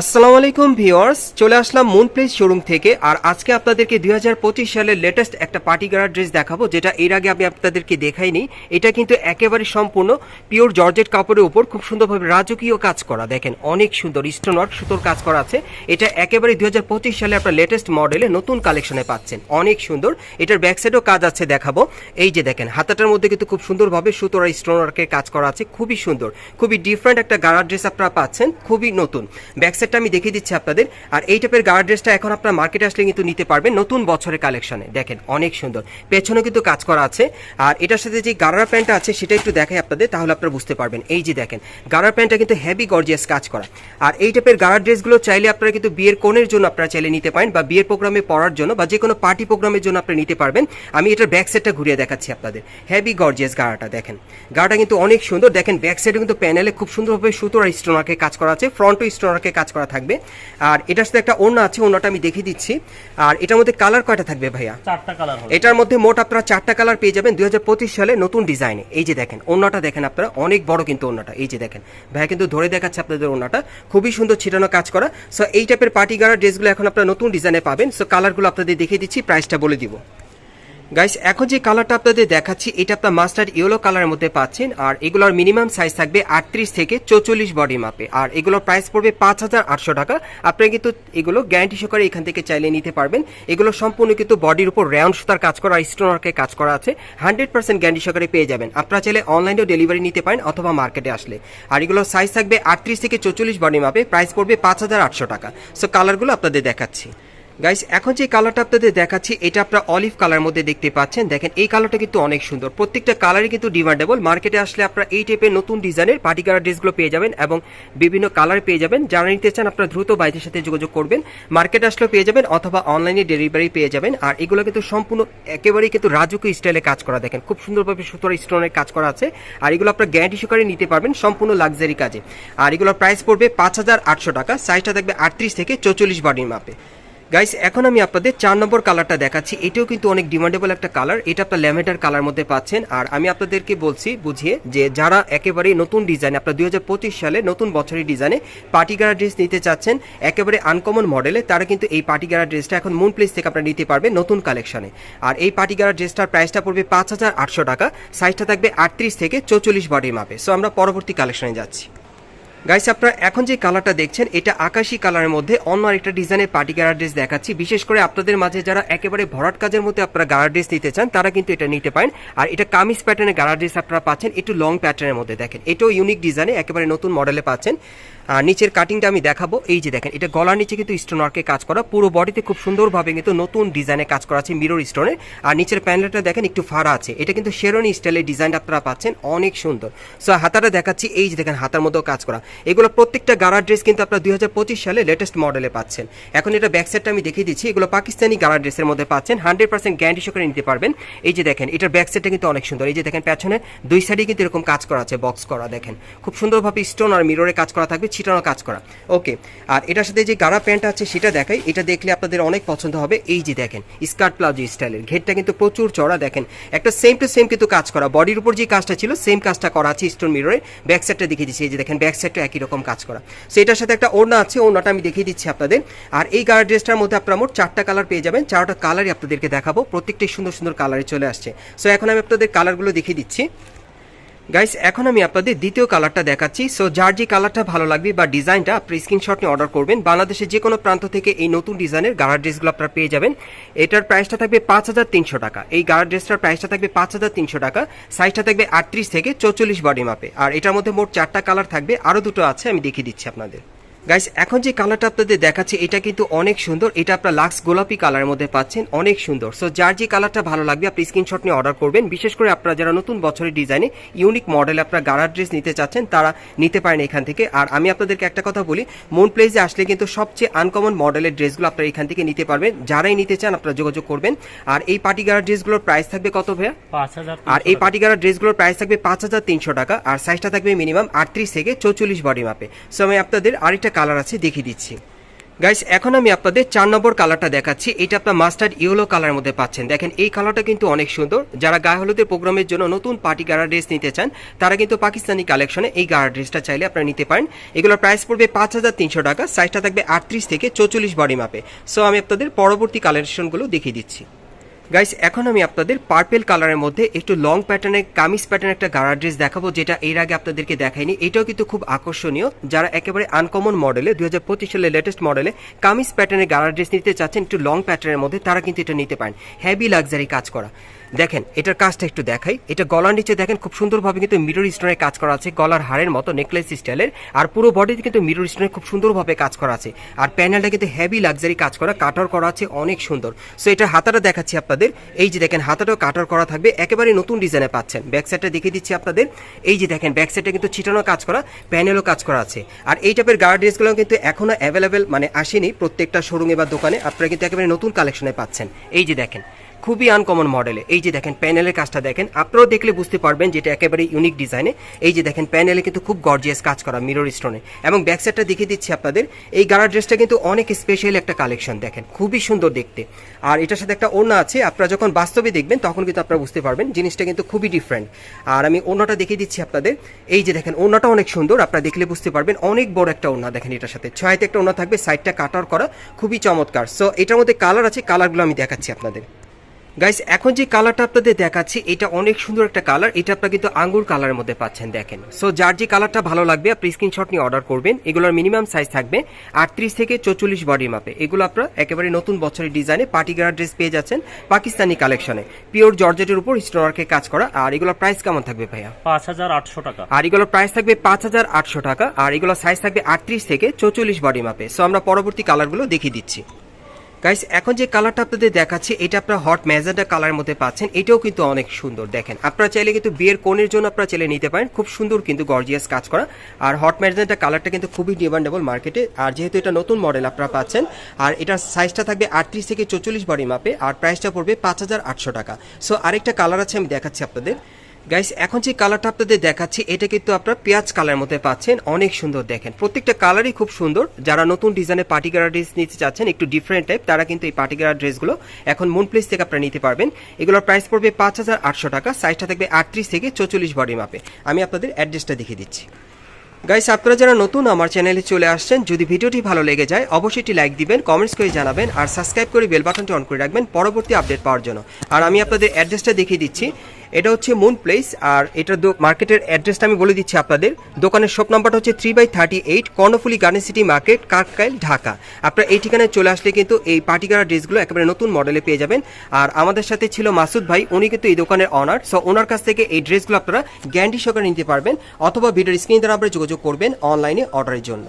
আসসালামু আলাইকুম ভিউয়ার্স, চলে আসলাম মুন প্লেস শোরুম থেকে। আর আজকে আপনাদেরকে দুই সালের লেটেস্ট একটা পার্টি গাড়ার ড্রেস দেখাবো, যেটা এর আগে আমি আপনাদেরকে দেখাইনি। এটা কিন্তু একেবারে সম্পূর্ণ পিওর জর্জেট কাপড়ের উপর খুব সুন্দরভাবে রাজকীয় কাজ করা। দেখেন, অনেক সুন্দর স্টোন ওয়ার্ক সুতোর কাজ করা আছে। এটা একেবারে দুই হাজার পঁচিশ সালে আপনার লেটেস্ট মডেলে নতুন কালেকশনে পাচ্ছেন। অনেক সুন্দর। এটার ব্যাক সাইডেও কাজ আছে দেখাবো। এই যে দেখেন, হাতাটার মধ্যে কিন্তু খুব সুন্দরভাবে সুতোর স্টোন ওয়ার্কের কাজ করা আছে। খুবই সুন্দর, খুবই ডিফারেন্ট একটা গাড়ার ড্রেস আপনারা পাচ্ছেন, খুবই নতুন। ব্যাক সাইডটা আমি দেখিয়ে দিচ্ছি আপনাদের। আর এই টাইপের গার্ড ড্রেসটা এখন আপনার মার্কেটে আসলে কিন্তু নিতে পারবেন নতুন বছরের কালেকশনে দেখেন, অনেক সুন্দর। পেছনে কিন্তু কাজ করা আছে। আর এটার সাথে যে গারার প্যান্টটা আছে, সেটা একটু দেখাই আপনাদের, তাহলে আপনারা বুঝতে পারবেন। এই যে দেখেন গারার প্যান্টটা কিন্তু হেভি গর্জিয়াস কাজ করা। আর এই টাইপের গারার ড্রেসগুলো চাইলে আপনারা কিন্তু বিয়ের কোণের জন্য আপনারা চাইলে নিতে পারেন বা বিয়ের প্রোগ্রামে পড়ার জন্য বা যে কোনো পার্টি প্রোগ্রামের জন্য আপনি নিতে পারবেন। আমি এটার ব্যাক সাইডটা ঘুরিয়ে দেখাচ্ছি আপনাদের। হেভি গর্জিয়াস গাড়াটা, দেখেন। গাড়াটা কিন্তু অনেক সুন্দর। দেখেন ব্যাক সাইডে কিন্তু প্যানেলে খুব সুন্দরভাবে সুতোর স্টোনারকে কাজ করা আছে ফ্রন্টও স্টোনারকে কাজ করা থাকবে। আর এটার সাথে একটা ওড়না আছে ওড়নাটা আমি দেখিয়ে দিচ্ছি। আর এটার মধ্যে কালার কয়টা থাকবে ভাইয়া? চারটা কালার হবে। এটার মধ্যে মোট আপনারা চারটা কালার পেয়ে যাবেন। দু হাজার পঁচিশ সালে নতুন ডিজাইনে। এই যে দেখেন ওড়নাটা দেখেন আপনারা অনেক বড় কিন্তু ওড়নাটা। এই যে দেখেন ভাইয়া কিন্তু ধরে দেখাচ্ছে আপনাদের ওড়নাটা। খুবই সুন্দর ছিটানো কাজ করা। সো এই টাইপের পার্টি গাড়ার ড্রেসগুলো এখন আপনারা নতুন ডিজাইনে পাবেন। সো কালারগুলো আপনাদের দেখিয়ে দিচ্ছি প্রাইসটা বলে দিব। গাইস এখন যে কালারটা আপনাদের দেখাচ্ছি, এটা আপনার মাস্টার ইয়েলো কালারের মধ্যে পাচ্ছেন, আর এগুলোর মিনিমাম সাইজ থাকবে আটত্রিশ থেকে চৌচল্লিশ বডি মাপে আর এগুলোর প্রাইস পড়বে পাঁচ হাজার আটশো টাকা। আপনারা কিন্তু এগুলো গ্যারান্টি সহকারে এখান থেকে চাইলে নিতে পারবেন। এগুলো সম্পূর্ণ কিন্তু বডির উপর রাউন্ড সুতার কাজ করা আর স্টোনারকে কাজ করা আছে। হান্ড্রেড পার্সেন্ট গ্যারান্টি সহকারে পেয়ে যাবেন। আপনারা চাইলে অনলাইনেও ডেলিভারি নিতে পারেন অথবা মার্কেটে আসলে। আর এগুলোর সাইজ থাকবে আটত্রিশ থেকে চৌচল্লিশ বডি মাপে প্রাইস পড়বে পাঁচ হাজার আটশো টাকা। সো কালারগুলো আপনাদের দেখাচ্ছি। গাইস এখন যে কালারটা আপনাদের দেখাচ্ছি, এটা আপনারা অলিভ কালার মধ্যে দেখতে পাচ্ছেন। দেখেন, এই কালারটা কিন্তু অনেক সুন্দর। প্রত্যেকটা কালারই কিন্তু ডিমান্ডেবল মার্কেটে আসলে আপনারা এই টাইপের নতুন ডিজাইনের পার্টি কালার ড্রেসগুলো পেয়ে যাবেন এবং বিভিন্ন কালার পেয়ে যাবেন। যারা নিতে চান, আপনারা দ্রুত বাইরের সাথে যোগাযোগ করবেন। মার্কেটে আসলেও পেয়ে যাবেন অথবা অনলাইনে ডেলিভারি পেয়ে যাবেন। আর এগুলো কিন্তু সম্পূর্ণ একেবারেই কিন্তু রাজকীয় স্টাইলে কাজ করা। দেখেন, খুব সুন্দরভাবে সুতোর স্টোনের কাজ করা আছে। আর এগুলো আপনারা গ্যারান্টি সহকারে নিতে পারবেন সম্পূর্ণ লাক্সারি কাজে। আর এগুলোর প্রাইস পড়বে পাঁচ হাজার আটশো টাকা। সাইজটা থাকবে আটত্রিশ থেকে চৌচল্লিশ বডির মাপে গাইস এখন আমি আপনাদের চার নম্বর কালারটা দেখাচ্ছি। এটাও কিন্তু অনেক ডিমান্ডেবল একটা কালার এটা আপনার ল্যাভেন্ডার কালার মধ্যে পাচ্ছেন। আর আমি আপনাদেরকে বলছি, বুঝিয়ে যে যারা একেবারে নতুন ডিজাইন আপনার দুই হাজার পঁচিশ সালে নতুন বছরের ডিজাইনে পার্টিগারা ড্রেস নিতে চাচ্ছেন, একেবারে আনকমন মডেলে তারা কিন্তু এই পার্টিগারা ড্রেসটা এখন মুন প্লেস থেকে আপনারা নিতে পারবেন নতুন কালেকশনে আর এই পার্টিগারা ড্রেসটার প্রাইসটা পড়বে পাঁচ হাজার আটশো টাকা। সাইজটা থাকবে আটত্রিশ থেকে চৌচল্লিশ বডির মাপে। সো আমরা পরবর্তী কালেকশনে যাচ্ছি। গাইস আপনারা এখন যে কালারটা দেখছেন, এটা আকাশি কালারের মধ্যে অন্য আরেকটা ডিজাইনের পার্টি গার্ড ড্রেস দেখাচ্ছি। বিশেষ করে আপনাদের মাঝে যারা একেবারে ভরাট কাজের মধ্যে আপনারা গার্ড ড্রেস নিতে চান, তারা কিন্তু এটা নিতে পারেন। আর এটা কামিজ প্যাটার্নের গার্ড ড্রেস আপনারা পাচ্ছেন, একটু লং প্যাটার্নের মধ্যে দেখেন। এটাও ইউনিক ডিজাইনে একেবারে নতুন মডেলে পাচ্ছেন। আর নিচের কাটিংটা আমি দেখাবো। এই যে দেখেন, এটা গলার নিচে কিন্তু স্টোন ওয়ার্কে কাজ করা। পুরো বডিতে খুব সুন্দরভাবে কিন্তু নতুন ডিজাইনে কাজ করা আছে মিরর স্টোনের আর নিচের প্যানেলটা দেখেন, একটু ফাড়া আছে। এটা কিন্তু শেরনি স্টাইলের ডিজাইন আপনারা পাচ্ছেন, অনেক সুন্দর। সো হাতাটা দেখাচ্ছি, এই যে দেখেন, হাতার মধ্যেও কাজ করা। এগুলো প্রত্যেকটা গাড়ার ড্রেস কিন্তু আপনারা দুই হাজার পঁচিশ সালে লেটেস্ট মডেলে পাচ্ছেন। এখন এটা ব্যাক সাইডটা আমি দেখিয়ে দিচ্ছি। এগুলো পাকিস্তানি গাড়ার ড্রেসের মধ্যে পাচ্ছেন। হান্ড্রেড পার্সেন্ট গ্যারান্টি সহকারে নিতে পারবেন। এই যে দেখেন, এটার ব্যাক সাইডটা কিন্তু অনেক সুন্দর। এই যে দেখেন, পেছনে দুই সাইডে কিন্তু এরকম কাজ করা আছে বক্স করা, দেখেন। খুব সুন্দরভাবে স্টোন আর মিররে কাজ করা থাকবে। ছিটানো কাজ করা। ওকে, আর এটার সাথে যে গাড়া প্যান্ট আছে সেটা দেখাই। এটা দেখলে আপনাদের অনেক পছন্দ হবে। এই যে দেখেন, স্কার্ট প্লাজো স্টাইলের। ঘেরটা কিন্তু প্রচুর চড়া দেখেন। একটা সেম টু সেম কিন্তু কাজ করা। বডির উপর যে কাজটা ছিল সেম কাজটা করা আছে স্টোন মিররে ব্যাক সাইডটা দেখিয়ে দিচ্ছি। এই যে দেখেন ব্যাক সাইডটা একই রকম কাজ করা। সো এটার সাথে একটা ওড়না আছে, ওড়নাটা আমি দেখিয়ে দিচ্ছি আপনাদের। আর এই গাড়া ড্রেসটার মধ্যে আপনারা মোট চারটা কালার পেয়ে যাবেন। চারটা কালারই আপনাদেরকে দেখাবো। প্রত্যেকটাই সুন্দর সুন্দর কালারে চলে আসছে। সো এখন আমি আপনাদের কালারগুলো দেখিয়ে দিচ্ছি। গাইস এখন আমি আপনাদের দ্বিতীয় কালারটা দেখাচ্ছি। সো যার যে কালারটা ভালো লাগবে বা ডিজাইনটা আপনি স্ক্রিনশট নিয়ে অর্ডার করবেন। বাংলাদেশের যে কোনো প্রান্ত থেকে এই নতুন ডিজাইনের গাড়া ড্রেসগুলো আপনারা পেয়ে যাবেন। এটার প্রাইসটা থাকবে পাঁচ হাজার তিনশো টাকা। এই গাড়া ড্রেসটার প্রাইসটা থাকবে পাঁচ হাজার তিনশো টাকা। সাইজটা থাকবে আটত্রিশ থেকে চৌচল্লিশ বডি মাপে আর এটার মধ্যে মোট চারটা কালার থাকবে। আরও দুটো আছে, আমি দেখিয়ে দিচ্ছি আপনাদের। গাইস এখন যে কালারটা আপনাদের দেখাচ্ছি এটা কিন্তু অনেক সুন্দর। এটা আপনার লাক্স গোলাপি কালারের মধ্যে পাচ্ছেন অনেক সুন্দর। সো যার যে কালারটা ভালো লাগবে আপনি স্ক্রিনশট নিয়ে অর্ডার করবেন। বিশেষ করে আপনারা যারা নতুন বছরের ডিজাইনে ইউনিক মডেল আপনারা গাড়ার ড্রেস নিতে চাচ্ছেন তারা নিতে পারেন এখান থেকে। আর আমি আপনাদেরকে একটা কথা বলি মন প্লেসে আসলে কিন্তু সবচেয়ে আনকমন মডেলের ড্রেসগুলো আপনারা এখান থেকে নিতে পারবেন। যারাই নিতে চান আপনারা যোগাযোগ করবেন। আর এই পার্টি গাড়ার ড্রেসগুলোর প্রাইস থাকবে কত ভাইয়া? পাঁচ হাজার আর এই পার্টি গাড়ার ড্রেসগুলোর প্রাইস থাকবে পাঁচ হাজার তিনশো টাকা। আর সাইজটা থাকবে মিনিমাম আটত্রিশ থেকে চৌচল্লিশ বডি মাপে সো আমি আপনাদের আরেকটা কালার আছে, দেখিয়ে দিচ্ছি। গাইস এখন আমি আপনাদের চার নম্বর কালারটা দেখাচ্ছি। এটা আপনার মাস্টার্ড ইয়েলো কালারের মধ্যে পাচ্ছেন। দেখেন, এই কালারটা কিন্তু অনেক সুন্দর। যারা গায়ে হলুদের প্রোগ্রামের জন্য নতুন পার্টি গাড়া ড্রেস নিতে চান, তারা কিন্তু পাকিস্তানি কালেকশনে এই গাড়া ড্রেসটা চাইলে আপনারা নিতে পারেন। এগুলোর প্রাইস পড়বে পাঁচ হাজার তিনশো টাকা সাইজটা থাকবে আটত্রিশ থেকে চৌচল্লিশ বডি মাপে সো আমি আপনাদের পরবর্তী কালেকশনগুলো দেখিয়ে দিচ্ছি। গাইস এখন আমি আপনাদের পার্পেল কালারের মধ্যে একটু লং প্যাটার্নের কামিজ প্যাটার্ন একটা গাড়া ড্রেস দেখাবো, যেটা এর আগে আপনাদেরকে দেখাইনি। এটাও কিন্তু খুব আকর্ষণীয়। যারা একেবারে আনকমন মডেলে দু হাজার পঁচিশ সালের লেটেস্ট মডেলে কামিজ প্যাটার্নের গাড়া ড্রেস নিতে চাচ্ছেন, একটু লং প্যাটার্নের মধ্যে, তারা কিন্তু এটা নিতে পারেন। হ্যাভি লাক্সারি কাজ করা। দেখেন, এটার কাজটা একটু দেখাই। এটা গলার নিচে দেখেন, খুব সুন্দরভাবে কিন্তু মিরর স্টোনের কাজ করা আছে, গলার হাড়ের মতো নেকলেস স্টাইলের আর পুরো বডিতে কিন্তু মিরর স্টোনের খুব সুন্দরভাবে কাজ করা আছে। আর প্যানেলটা কিন্তু হেভি লাক্সারি কাজ করা কাটার করা আছে, অনেক সুন্দর। সো এটা হাতাটা দেখাচ্ছি আপনাদের। এই যে দেখেন, হাতাটাও কাটার করা থাকবে। একেবারে নতুন ডিজাইনে পাচ্ছেন। ব্যাক সাইডটা দেখিয়ে দিচ্ছি আপনাদের। এই যে দেখেন ব্যাক সাইডটা কিন্তু ছিটানো কাজ করা প্যানেলও কাজ করা আছে। আর এই টাইপের গার্ড ড্রেসগুলো কিন্তু এখনও অ্যাভেলেবেল মানে আসেনি প্রত্যেকটা শোরুমে বা দোকানে। আপনারা কিন্তু একেবারে নতুন কালেকশনে পাচ্ছেন। এই যে দেখেন খুবই আনকমন মডেলে এই যে দেখেন প্যানেলের কাজটা দেখেন, আপনারাও দেখলে বুঝতে পারবেন যেটা একেবারে ইউনিক ডিজাইনে এই যে দেখেন প্যানেলে কিন্তু খুব গর্জিয়াস কাজ করা মিরর স্টোনে এবং ব্যাক সাইডটা দেখিয়ে দিচ্ছি আপনাদের, এই গাড়ার ড্রেসটা কিন্তু অনেক স্পেশাল একটা কালেকশন দেখেন, খুবই সুন্দর দেখতে। আর এটার সাথে একটা ওড়না আছে, আপনারা যখন বাস্তবে দেখবেন, তখন কিন্তু আপনারা বুঝতে পারবেন, জিনিসটা কিন্তু খুবই ডিফারেন্ট আর আমি ওড়নাটা দেখিয়ে দিচ্ছি আপনাদের, এই যে দেখেন, ওড়নাটা অনেক সুন্দর, আপনারা দেখলে বুঝতে পারবেন, অনেক বড় একটা ওড়না, দেখেন এটার সাথে। ছয়তে একটা ওড়না থাকবে সাইডটা কাটার করা, খুবই চমৎকার। সো এটার মধ্যে কালার আছে কালারগুলো আমি দেখাচ্ছি আপনাদের। গাইস এখন যে কালারটা আপনাদের দেখাচ্ছি এটা অনেক সুন্দর একটা কালার এটা আপনারা কিন্তু আঙ্গুর কালারের মধ্যে পাচ্ছেন দেখেন। সো যার যে কালারটা ভালো লাগবে আপনি স্ক্রিনশট নিয়ে অর্ডার করবেন। এগুলোর মিনিমাম সাইজ থাকবে আটত্রিশ থেকে চৌচল্লিশ বডি মাপে এগুলো আপনারা একেবারে নতুন বছরের ডিজাইনে পার্টি গার্ড ড্রেস পেয়ে যাচ্ছেন পাকিস্তানি কালেকশনে পিওর জর্জেটের উপর স্টোনারকে কাজ করা। আর এগুলোর প্রাইস কেমন থাকবে ভাইয়া? পাঁচ হাজার আটশো টাকা। আর এগুলোর প্রাইস থাকবে পাঁচ হাজার আটশো টাকা। আর এগুলোর সাইজ থাকবে আটত্রিশ থেকে চৌচল্লিশ বডি মাপে সো আমরা পরবর্তী কালারগুলো দেখিয়ে দিচ্ছি। গাইস এখন যে কালারটা আপনাদের দেখাচ্ছি, এটা আপনারা হট ম্যাজেন্ডা কালারের মধ্যে পাচ্ছেন। এটাও কিন্তু অনেক সুন্দর, দেখেন। আপনারা চাইলে কিন্তু বিয়ের কোণের জন্য আপনারা চাইলে নিতে পারেন। খুব সুন্দর কিন্তু গর্জিয়াস কাজ করা। আর হট ম্যাজেন্ডা কালারটা কিন্তু খুবই ডিমান্ডেবল মার্কেটে আর যেহেতু এটা নতুন মডেল আপনারা পাচ্ছেন, আর এটার সাইজটা থাকবে আটত্রিশ থেকে চৌচল্লিশ বডি মাপে, আর প্রাইসটা পড়বে পাঁচ হাজার আটশো টাকা। সো আরেকটা কালার আছে আমি দেখাচ্ছি আপনাদের। গাইস এখন যে কালারটা আপনাদের দেখাচ্ছি, এটা কিন্তু আপনারা পেঁয়াজ কালার মধ্যে পাচ্ছেন। অনেক সুন্দর দেখেন। প্রত্যেকটা কালারই খুব সুন্দর। যারা নতুন ডিজাইনের পার্টিগারা ড্রেস নিতে চাচ্ছেন, একটু ডিফারেন্ট টাইপ তারা কিন্তু এই পার্টিগারা ড্রেসগুলো এখন মুন প্লেস থেকে আপনারা নিতে পারবেন। এগুলোর প্রাইস পড়বে পাঁচ হাজার আটশো টাকা। সাইজটা থাকবে আটত্রিশ থেকে চৌচল্লিশ বডি মাপে আমি আপনাদের অ্যাড্রেসটা দেখিয়ে দিচ্ছি। গাইস আপনারা যারা নতুন আমার চ্যানেলে চলে আসছেন, যদি ভিডিওটি ভালো লেগে যায়, অবশ্যই একটি লাইক দিবেন কমেন্টস করে জানাবেন, আর সাবস্ক্রাইব করে বেল বাটনটি অন করে রাখবেন, পরবর্তী আপডেট পাওয়ার জন্য। আর আমি আপনাদের অ্যাড্রেসটা দেখিয়ে দিচ্ছি। এটা হচ্ছে মুন প্লেস আর এটা মার্কেটের অ্যাড্রেসটা আমি বলে দিচ্ছি আপনাদের। দোকানের শপ নাম্বারটা হচ্ছে three by thirty eight Karnaphuli garden city market Kakrail Dhaka আপনারা এই ঠিকানায় চলে আসলে কিন্তু এই পার্টিকার ড্রেসগুলো একেবারে নতুন মডেলে পেয়ে যাবেন। আর আমাদের সাথে ছিল মাসুদ ভাই, উনি কিন্তু এই দোকানের অনার সো ওনার কাছ থেকে এই ড্রেসগুলো আপনারা গ্যারান্টি সহকারে নিতে পারবেন, অথবা ভিডিওর স্ক্রিন দ্বারা আপনারা যোগাযোগ করবেন অনলাইনে অর্ডারের জন্য।